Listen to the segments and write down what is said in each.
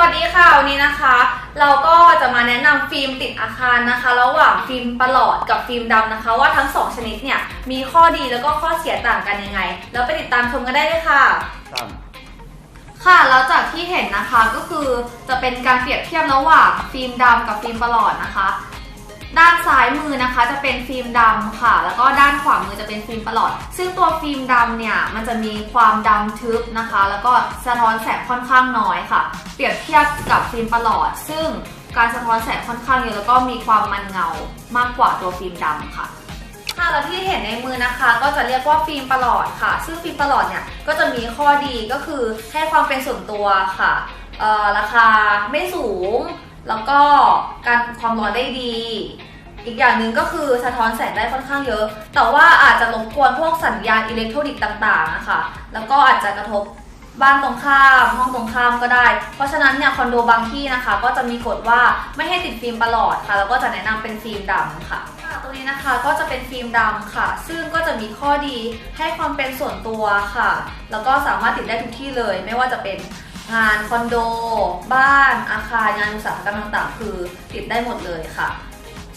วัสดีค่ะวันนี้นะคะ เราก็จะมาแนะนำฟิล์มติดอาคารนะคะ ระหว่างฟิล์มประหลอดกับฟิล์มดำนะคะ ว่าทั้งสองชนิดเนี่ยมีข้อดีแล้วก็ข้อเสียต่างกันยังไง แล้วไปติดตามชมกันได้เลยค่ะสามค่ะแล้วจากที่เห็นนะคะก็คือจะเป็นการเปรียบเทียบระหว่างฟิล์มดำกับฟิล์มประหลอดนะคะ ด้านซ้ายมือนะคะจะเป็นฟิล์มดำค่ะ แล้วก็ด้านขวามือ จะเป็นฟิล์มประหลอด ซึ่งตัวฟิล์มดำเนี่ยมันจะมีความดำทึบนะคะ แล้วก็สะท้อนแสงค่อนข้างน้อยค่ะ เปรียบเทียบกับฟิล์มประหลอด ซึ่งการสะท้อนแสงค่อนข้างเยอะแล้วก็มีความมันเงามากกว่าตัวฟิล์มดำค่ะค่ะแล้วที่เห็นในมือนะคะ ก็จะเรียกว่าฟิล์มประหลอดค่ะ ซึ่งฟิล์มประหลอดเนี่ยก็จะมีข้อดีก็คือให้ความเป็นส่วนตัวค่ะเอ่อราคาไม่สูง แล้วก็การความร้อนได้ดี อีกอย่างหนึ่งก็คือสะท้อนแสงได้ค่อนข้างเยอะ แต่ว่าอาจจะรบกวนพวกสัญญาณอิเล็กทรอนิกส์ต่างๆนะคะแล้วก็อาจจะกระทบบ้านตรงข้าม ห้องตรงข้ามก็ได้ เพราะฉะนั้นเนี่ยคอนโดบางที่นะคะ ก็จะมีกฎว่าไม่ให้ติดฟิล์มประหลอดค่ะ แล้วก็จะแนะนำเป็นฟิล์มดำค่ะค่ะตัวนี้นะคะก็จะเป็นฟิล์มดำค่ะ ซึ่งก็จะมีข้อดีให้ความเป็นส่วนตัวค่ะ แล้วก็สามารถติดได้ทุกที่เลย ไม่ว่าจะเป็นงานคอนโด บ้านอาคารงานอุตสาหกรรมต่างๆ คือติดได้หมดเลยค่ะ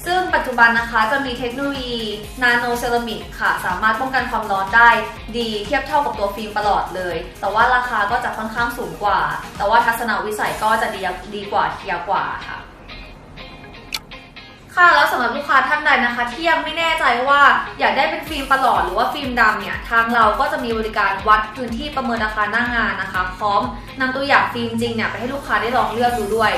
ซึ่งปัจจุบันนะคะจะมีเทคโนโลยีนาโนเซรามิกค่ะ สามารถป้องกันความร้อนได้ดีเทียบเท่ากับตัวฟิล์มประหลอดเลย แต่ว่าราคาก็จะค่อนข้างสูงกว่า แต่ว่าทัศนวิสัยก็จะดีดีกว่าเทียกว่าค่ะค่ะแล้วสำหรับลูกค้าท่านใดนะคะ ที่ยังไม่แน่ใจว่าอยากได้เป็นฟิล์มประหลอดหรือว่าฟิล์มดำเนี่ยทางเราก็จะมีบริการวัดพื้นที่ประเมินราคาหน้างานนะคะ พร้อมนำตัวอย่างฟิล์มจริงเนี่ยไปให้ลูกค้าได้ลองเลือกดูด้วย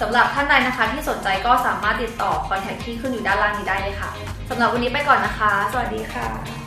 สำหรับท่านใดนะคะที่สนใจก็สามารถติดต่อคอนแทคที่ขึ้นอยู่ด้านล่างนี้ได้เลยค่ะสำหรับวันนี้ไปก่อนนะคะ สวัสดีค่ะ